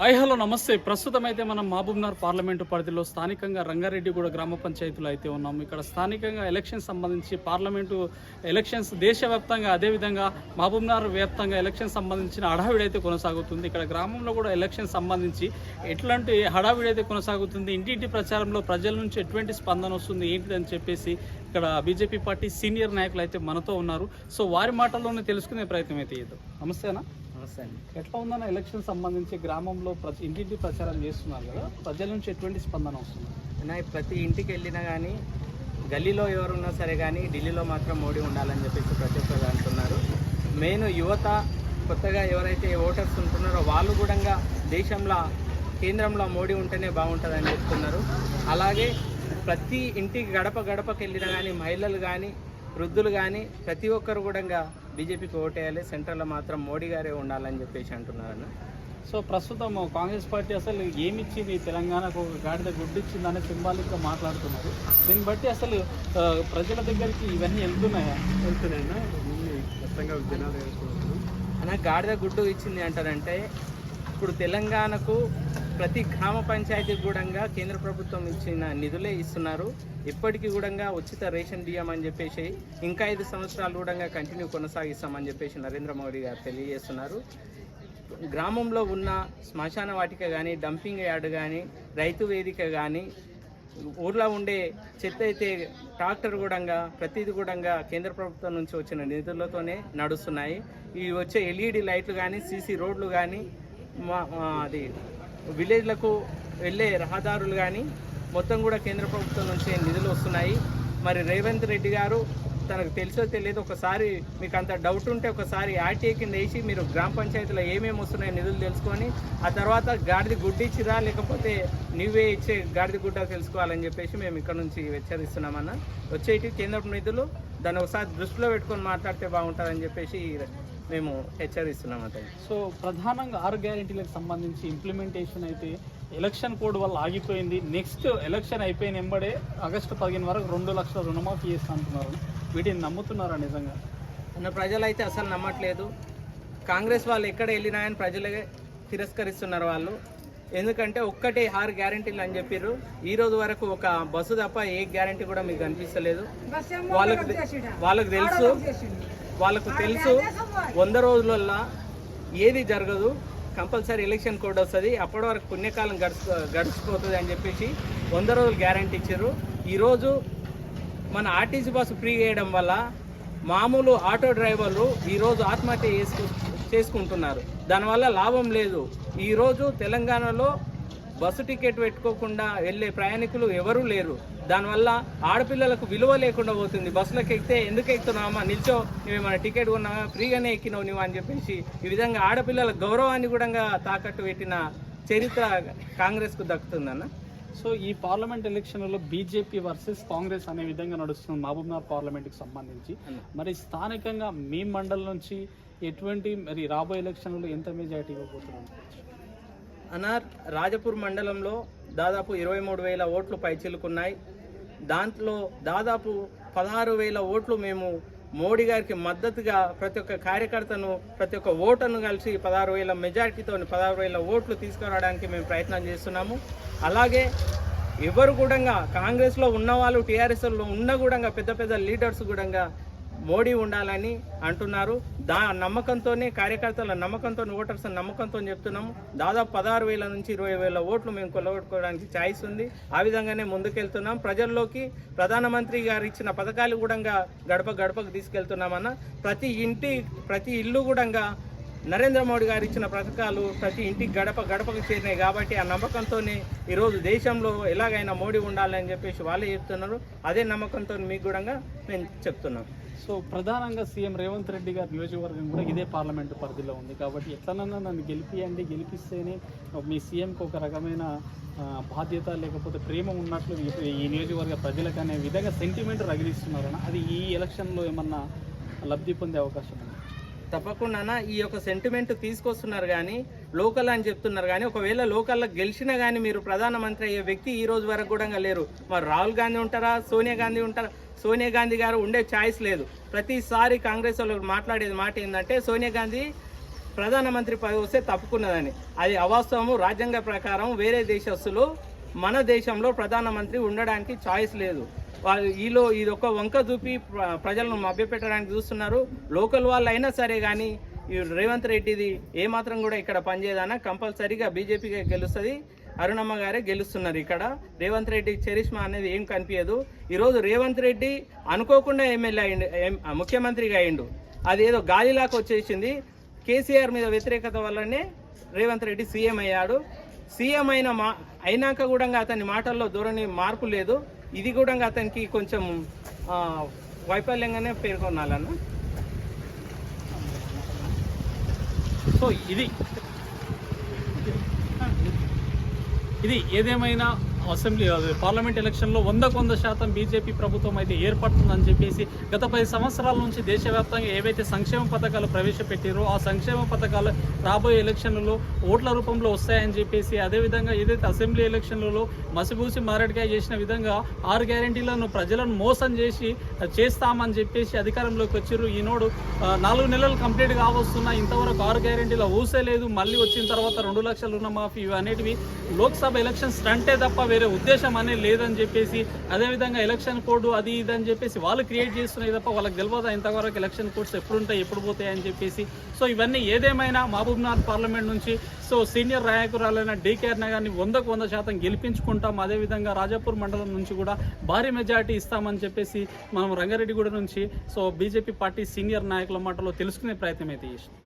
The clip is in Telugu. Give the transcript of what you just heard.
హాయ్ హలో నమస్తే. ప్రస్తుతం అయితే మనం మహబూబ్నగర్ పార్లమెంటు పరిధిలో స్థానికంగా రంగారెడ్డిగూడ గ్రామ పంచాయతీలో అయితే ఉన్నాము. ఇక్కడ స్థానికంగా ఎలక్షన్ సంబంధించి పార్లమెంటు ఎలక్షన్స్ దేశవ్యాప్తంగా అదేవిధంగా మహబూబ్నగర్ వ్యాప్తంగా ఎలక్షన్ సంబంధించిన హడావిడి అయితే కొనసాగుతుంది. ఇక్కడ గ్రామంలో కూడా ఎలక్షన్ సంబంధించి ఎట్లాంటి హడావిడి అయితే కొనసాగుతుంది? ఇంటింటి ప్రచారంలో ప్రజల నుంచి ఎటువంటి స్పందన వస్తుంది? ఏంటిదని చెప్పేసి ఇక్కడ బీజేపీ పార్టీ సీనియర్ నాయకులు అయితే మనతో ఉన్నారు. సో వారి మాటల్లోనే తెలుసుకునే ప్రయత్నం అయితే చేద్దాం. నమస్తేనా నమస్తే అండి ఎట్లా ఉందన్న ఎలక్షన్ సంబంధించి గ్రామంలో ప్రతి ఇంటింటి ప్రచారం చేస్తున్నారు కదా ప్రజల నుంచి ఎటువంటి స్పందన వస్తుంది? అన్న ప్రతి ఇంటికి వెళ్ళినా కానీ గల్లీలో ఎవరున్నా సరే కానీ ఢిల్లీలో మాత్రం మోడీ ఉండాలని చెప్పేసి ప్రతి ఒక్కరు అంటున్నారు. మెయిన్ యువత కొత్తగా ఎవరైతే ఓటర్స్ ఉంటున్నారో వాళ్ళు కూడా దేశంలో కేంద్రంలో మోడీ ఉంటేనే బాగుంటుందని చెప్తున్నారు. అలాగే ప్రతి ఇంటికి గడప గడపకి వెళ్ళినా కానీ మహిళలు కానీ వృద్ధులు కానీ ప్రతి ఒక్కరు కూడా బీజేపీకి ఓటేయాలి సెంట్రల్లో మాత్రం మోడీ గారే ఉండాలని చెప్పేసి అంటున్నారన్న. సో ప్రస్తుతం కాంగ్రెస్ పార్టీ అసలు ఏమి ఇచ్చింది తెలంగాణకు ఒక గాడిద గుడ్డు ఇచ్చిందని సింబాలిక్గా మాట్లాడుతున్నారు. దీన్ని బట్టి అసలు ప్రజల దగ్గరికి ఇవన్నీ వెళ్తున్నాయా? వెళ్తున్నాయినా ఖచ్చితంగా జనాలు వేసుకుంటున్నాం అన్న గాడిద గుడ్డు ఇచ్చింది అంటారంటే ఇప్పుడు తెలంగాణకు ప్రతి గ్రామ పంచాయతీకి కూడా కేంద్ర ప్రభుత్వం ఇచ్చిన నిధులే ఇస్తున్నారు. ఇప్పటికీ కూడా ఉచిత రేషన్ బియ్యం అని చెప్పేసి ఇంకా ఐదు సంవత్సరాలు కూడా కంటిన్యూ కొనసాగిస్తామని చెప్పేసి నరేంద్ర మోడీ గారు తెలియజేస్తున్నారు. గ్రామంలో ఉన్న శ్మశాన వాటిక కానీ డంపింగ్ యార్డ్ కానీ రైతు వేదిక కానీ ఊర్లో ఉండే చెత్త అయితే ట్రాక్టర్ కూడా ప్రతిది కూడా కేంద్ర ప్రభుత్వం నుంచి వచ్చిన నిధులతోనే నడుస్తున్నాయి. ఈ వచ్చే ఎల్ఈడి లైట్లు కానీ సీసీ రోడ్లు కానీ మా మా అది విలేజ్లకు వెళ్ళే రహదారులు కానీ మొత్తం కూడా కేంద్ర ప్రభుత్వం నుంచి నిధులు వస్తున్నాయి. మరి రేవంత్ రెడ్డి గారు తనకు తెలుసో తెలియదు ఒకసారి మీకు అంత డౌట్ ఉంటే ఒకసారి ఆర్టీఐ కింద వేసి మీరు గ్రామ పంచాయతీలో ఏమేమి వస్తున్నాయో నిధులు తెలుసుకొని ఆ తర్వాత గాడిద గుడ్డ ఇచ్చిరా లేకపోతే నువ్వే ఇచ్చే గాడిద గుడ్డ తెలుసుకోవాలని చెప్పేసి మేము ఇక్కడ నుంచి హెచ్చరిస్తున్నామన్న. వచ్చేటి కేంద్ర నిధులు దాన్ని ఒకసారి దృష్టిలో పెట్టుకొని మాట్లాడితే బాగుంటుందని చెప్పేసి మేము హెచ్చరిస్తున్నాం అతను సో ప్రధానంగా ఆరు గ్యారెంటీలకు సంబంధించి ఇంప్లిమెంటేషన్ అయితే ఎలక్షన్ కోడ్ వల్ల ఆగిపోయింది. నెక్స్ట్ ఎలక్షన్ అయిపోయిన వెంబడే ఆగస్టు పదిహేను వరకు రెండు లక్షల రుణమాఫీ చేస్తా అంటున్నారు వీటిని నమ్ముతున్నారా నిజంగా? ఉన్న ప్రజలైతే అసలు నమ్మట్లేదు. కాంగ్రెస్ వాళ్ళు ఎక్కడ వెళ్ళినా అని ప్రజలే తిరస్కరిస్తున్నారు వాళ్ళు. ఎందుకంటే ఒక్కటే ఆరు గ్యారంటీలు అని చెప్పారు ఈ రోజు వరకు ఒక బస్సు తప్ప ఏ గ్యారంటీ కూడా మీకు కనిపిస్తలేదు. వాళ్ళకు వాళ్ళకు తెలుసు. వాళ్ళకు తెలుసు వంద రోజులల్లో ఏది జరగదు కంపల్సరీ ఎలక్షన్ కోడ్ వస్తుంది అప్పటి వరకు పుణ్యకాలం గడుచు గడిచిపోతుంది అని చెప్పేసి వంద రోజులు గ్యారంటీ ఇచ్చారు. ఈరోజు మన ఆర్టీసీ బస్సు ఫ్రీ చేయడం వల్ల మామూలు ఆటో డ్రైవర్లు ఈరోజు ఆత్మహత్య చేసుకు చేసుకుంటున్నారు. దానివల్ల లాభం లేదు. ఈరోజు తెలంగాణలో బస్సు టికెట్ పెట్టుకోకుండా వెళ్ళే ప్రయాణికులు ఎవరూ లేరు. దానివల్ల ఆడపిల్లలకు విలువ లేకుండా పోతుంది. బస్సులకు ఎక్కితే ఎందుకు ఎక్కుతున్నామా నిల్చో నువ్వేమైనా టికెట్ కొన్నావా? ఫ్రీగానే ఎక్కినావు నువ్వు అని చెప్పేసి ఈ విధంగా ఆడపిల్లల గౌరవాన్ని కూడా తాకట్టు పెట్టిన చరిత్ర కాంగ్రెస్కు దక్కుతుందన్న సో ఈ పార్లమెంట్ ఎలక్షన్లలో బీజేపీ వర్సెస్ కాంగ్రెస్ అనే విధంగా నడుస్తుంది మహబూబ్నగర్ పార్లమెంట్కి సంబంధించి మరి స్థానికంగా మీ మండలం నుంచి ఎటువంటి మరి రాబోయే ఎలక్షన్లో ఎంత మెజారిటీ ఇవ్వబోతున్నారు? అనార్ రాజపూర్ మండలంలో దాదాపు ఇరవై మూడు వేల ఓట్లు పైచిలుకున్నాయి. దాంట్లో దాదాపు పదహారు వేల ఓట్లు మేము మోడీ గారికి మద్దతుగా ప్రతి ఒక్క కార్యకర్తను ప్రతి ఒక్క ఓటర్ను కలిసి పదహారు వేల మెజారిటీతో పదహారు వేల ఓట్లు తీసుకురావడానికి మేము ప్రయత్నం చేస్తున్నాము. అలాగే ఎవరు కూడా కాంగ్రెస్లో ఉన్న వాళ్ళు టీఆర్ఎస్లో ఉన్న కూడా పెద్ద పెద్ద లీడర్స్ కూడా మోడీ ఉండాలని అంటున్నారు. దా నమ్మకంతోనే కార్యకర్తల నమ్మకంతో ఓటర్స్ నమ్మకంతో చెప్తున్నాము. దాదాపు పదహారు వేల నుంచి ఇరవై వేల ఓట్లు మేము కొలగొట్టుకోవడానికి ఛాయిస్ ఉంది. ఆ విధంగానే ముందుకెళ్తున్నాం. ప్రజల్లోకి ప్రధానమంత్రి గారు ఇచ్చిన పథకాలు కూడా గడప గడపకు తీసుకెళ్తున్నామన్న ప్రతి ఇంటి ప్రతి ఇల్లు కూడా నరేంద్ర మోడీ గారు ఇచ్చిన పథకాలు ప్రతి ఇంటికి గడప గడపకు చేరినాయి కాబట్టి ఆ నమ్మకంతోనే ఈరోజు దేశంలో ఎలాగైనా మోడీ ఉండాలని చెప్పేసి వాళ్ళే చెప్తున్నారు. అదే నమ్మకంతో మీకు కూడా మేము చెప్తున్నాం. సో ప్రధానంగా సీఎం రేవంత్ రెడ్డి గారి నియోజకవర్గం కూడా ఇదే పార్లమెంట్ పరిధిలో ఉంది. కాబట్టి ఎట్లనన్నా నన్ను గెలిపియండి గెలిపిస్తేనే మీ సీఎంకి ఒక రకమైన బాధ్యత లేకపోతే ప్రేమ ఉన్నట్లు ఈ- ఈ నియోజకవర్గ ప్రజలకు అనే విధంగా సెంటిమెంట్ రగిలిస్తున్నారన్న అది ఈ ఎలక్షన్లో ఏమన్నా లబ్ధి పొందే అవకాశం ఉంది? తప్పకుండా ఈ యొక్క సెంటిమెంట్ తీసుకొస్తున్నారు కానీ లోకల్ అని చెప్తున్నారు. కానీ ఒకవేళ లోకల్లో గెలిచినా కానీ మీరు ప్రధానమంత్రి అయ్యే వ్యక్తి ఈ రోజు వరకు కూడా లేరు. మరి రాహుల్ గాంధీ ఉంటారా? సోనియా గాంధీ ఉంటారా? సోనియా గాంధీ గారు ఉండే ఛాయిస్ లేదు. ప్రతిసారి కాంగ్రెస్ వాళ్ళు మాట్లాడేది మాట ఏంటంటే సోనియా గాంధీ ప్రధానమంత్రి పదవి వస్తే తప్పుకున్నదని. అది అవాస్తవము రాజ్యాంగ ప్రకారం వేరే దేశస్తులు మన దేశంలో ప్రధానమంత్రి ఉండడానికి చాయిస్ లేదు. వాళ్ళు ఈలో ఇది ఒక వంక చూపి ప్ర- ప్రజలను మభ్యపెట్టడానికి చూస్తున్నారు. లోకల్ వాళ్ళు అయినా సరే కానీ ఈ రేవంత్ రెడ్డిది ఏమాత్రం కూడా ఇక్కడ పనిచేయదన్నా కంపల్సరీగా బీజేపీగా గెలుస్తుంది. అరుణమ్మ గారే గెలుస్తున్నారు ఇక్కడ. రేవంత్ రెడ్డి చరిష్మా అనేది ఏం కనిపించదు ఈరోజు రేవంత్ రెడ్డి అనుకోకుండా ఎమ్మెల్యే అయిండు ముఖ్యమంత్రిగా అయిండు. అది ఏదో గాలిలాగా వచ్చేసింది. కేసీఆర్ మీద వ్యతిరేకత వల్లనే రేవంత్ రెడ్డి సీఎం అయ్యాడు. సీఎం అయిన మా అయినాక కూడా అతని మాటల్లో ధోరణి మార్పు లేదు. ఇది కూడా అతనికి కొంచెం వైఫల్యంగానే పేర్కొనాలన్నా సో ఇది. ఇది ఏదేమైనా అసెంబ్లీ పార్లమెంట్ ఎలక్షన్లో వందకు వంద శాతం బీజేపీ ప్రభుత్వం అయితే ఏర్పడుతుందని చెప్పేసి గత పది సంవత్సరాల నుంచి దేశవ్యాప్తంగా ఏవైతే సంక్షేమ పథకాలు ప్రవేశపెట్టారో ఆ సంక్షేమ పథకాలు రాబోయే ఎలక్షన్లలో ఓట్ల రూపంలో వస్తాయని చెప్పేసి అదేవిధంగా ఏదైతే అసెంబ్లీ ఎలక్షన్లలో మసిబూసి మారడికాయ చేసిన విధంగా ఆరు గ్యారంటీలను ప్రజలను మోసం చేసి చేస్తామని చెప్పేసి అధికారంలోకి వచ్చారు ఈనాడు నాలుగు నెలలు కంప్లీట్ కావస్తున్నా ఇంతవరకు ఆరు గ్యారంటీల ఊసే లేదు. మళ్ళీ వచ్చిన తర్వాత రెండు లక్షల రుణమాఫీ ఇవి అనేటివి లోక్సభ ఎలక్షన్ స్టంటే తప్ప వేరే ఉద్దేశం అనేది లేదని చెప్పేసి అదేవిధంగా ఎలక్షన్ కోడ్ అది ఇది అని చెప్పేసి వాళ్ళు క్రియేట్ చేస్తున్నాయి తప్ప వాళ్ళకి తెలియదు ఇంతవరకు ఎలక్షన్ కోడ్స్ ఎప్పుడు ఉంటాయి ఎప్పుడు పోతాయి అని చెప్పేసి. సో ఇవన్నీ ఏదేమైనా మహబూబ్నాథ్ పార్లమెంట్ నుంచి సో సీనియర్ నాయకురాలైన డీకేఆర్ నగర్ని వందకు వంద శాతం గెలిపించుకుంటాం. అదేవిధంగా రాజాపూర్ మండలం నుంచి కూడా భారీ మెజార్టీ ఇస్తామని చెప్పేసి మనం రంగారెడ్డిగూడ నుంచి సో బీజేపీ పార్టీ సీనియర్ నాయకుల మాటలో తెలుసుకునే ప్రయత్నం అయితే చేసినాం.